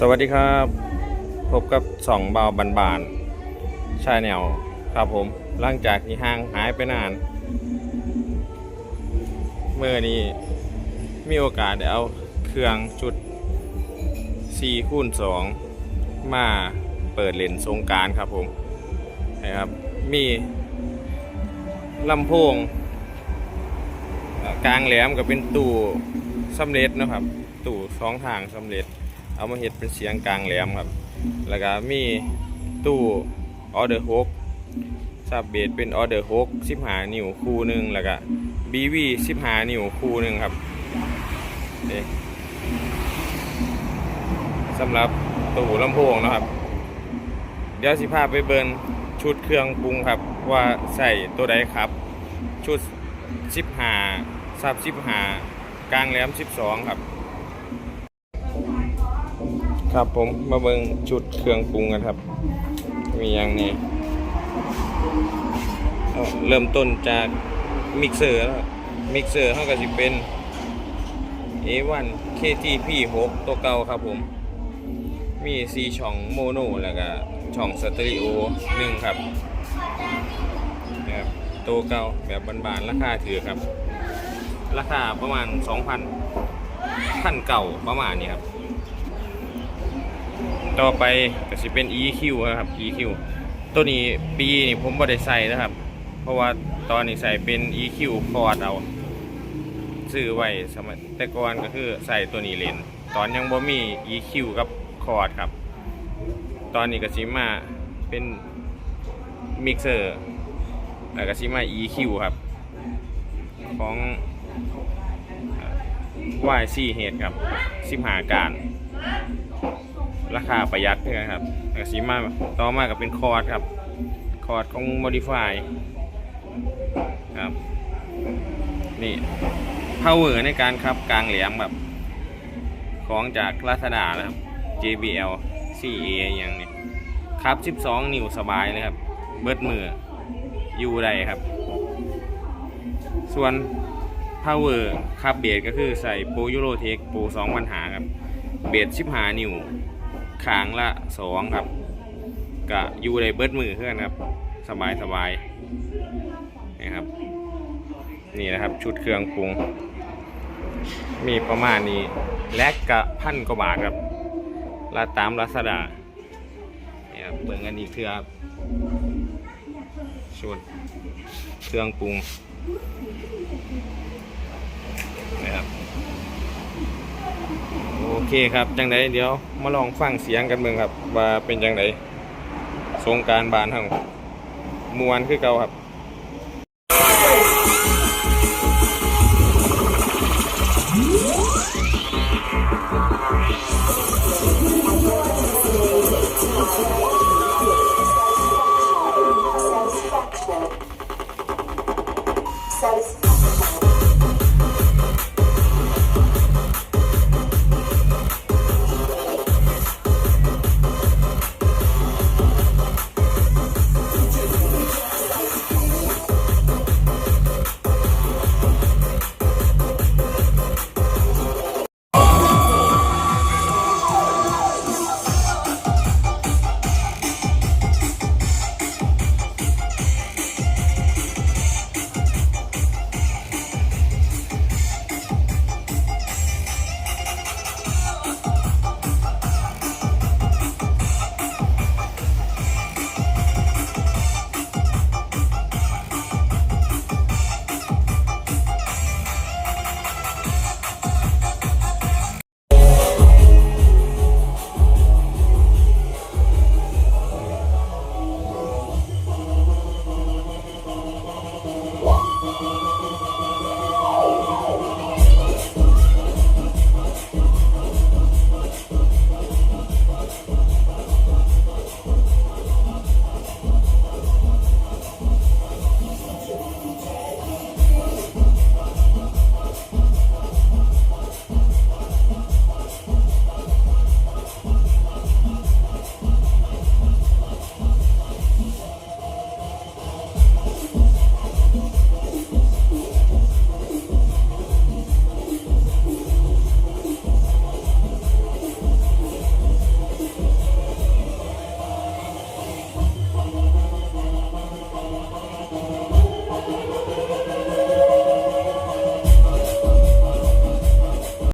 สวัสดีครับ พบกับสองเบาบันบานชายแนวครับผมหลังจากที่ห่างหายไปนาน เมื่อนี้มีโอกาสได้เอาเครื่องจุด4คูณ2มาเปิดเลนสงการครับผมนะครับมีลำโพงกลางแหลมกับเป็นตู้สำเร็จนะครับ ตู้สองทางสำเร็จ เอามาเฮ็ดเป็นเสียงกลางแหลมครับ แล้วก็มีตู้ออเดอร์ฮกซับเบสเป็นออเดอร์ฮก15นิ้วคู่หนึ่งแล้วก็บีวี15นิ้วคู่หนึ่งครับนี่สำหรับตู้ลำโพงนะครับ เดี๋ยวสิพาพไปเบิร์นชุดเครื่องปรุงครับ ว่าใส่ตัวใดครับ ชุด15ซับ15กลางแหลม12ครับ ครับผมมาเบิ่งชุดเครื่องปรุงกันครับ มีอย่างนี้เริ่มต้นจากมิกเซอร์แล้วมิกเซอร์เท่ากับสิเป็น A1 KTP 6ตัวเก่าครับผม มี 4 ช่องโมโนแล้วก็ช่องสเตอริโอ1ครับนะครับตัวเก่าแบบบานๆราคาถือครับ ราคาประมาณ 2,000พันเก่าประมาณนี้ครับ ต่อไปก็สิเป็น EQ นะครับ EQ ตัวนี้ปีนี่ผมบ่ได้ใส่นะครับ เพราะว่าตอนนี้ใส่เป็น EQ คอร์ดเอาซื้อไว้สมัยแต่ก่อนก็คือใส่ตัวนี้เลนตอนยังบ่มี EQ กับคอร์ดครับ ตอนนี้ก็สิมาเป็นมิกเซอร์แล้วก็สิมา EQ ครับ ของ YC เฮดครับ15การ ราคาประหยัดด้วยนะครับแล้วก็สีมาต่อมากับเป็นคอร์ดครับ คอร์ดของ Modify ครับ นี่ power ในการขับกลางแหลมแบบ ของจากลาซาด้านะครับ JBL CA อย่างนี้ครับ 12 นิ้วสบายเลยครับ เบิดมืออยู่ได้ครับ ส่วน power ครับเบสก็คือใส่โปรยูโรเทคโปร2ปัญหาครับ เบส15 นิ้ว ขางละสองครับกะอยู่ในเบิดมือเพื่อนครับ สบายสบายนี่ครับ นี่นะครับชุดเครื่องปรุง มีประมาณนี้ แลกกะพันกว่าบาทครับลาตามลาซาดาเนี่ยครับเบิ่งกันอีกเทือครับชุดเครื่องปรุง เคครับจังไดเดี๋ยวมาลองฟังเสียงกันเมืองครับ ว่าเป็นจังไดสงการบานทางมวนคือเก่าครับ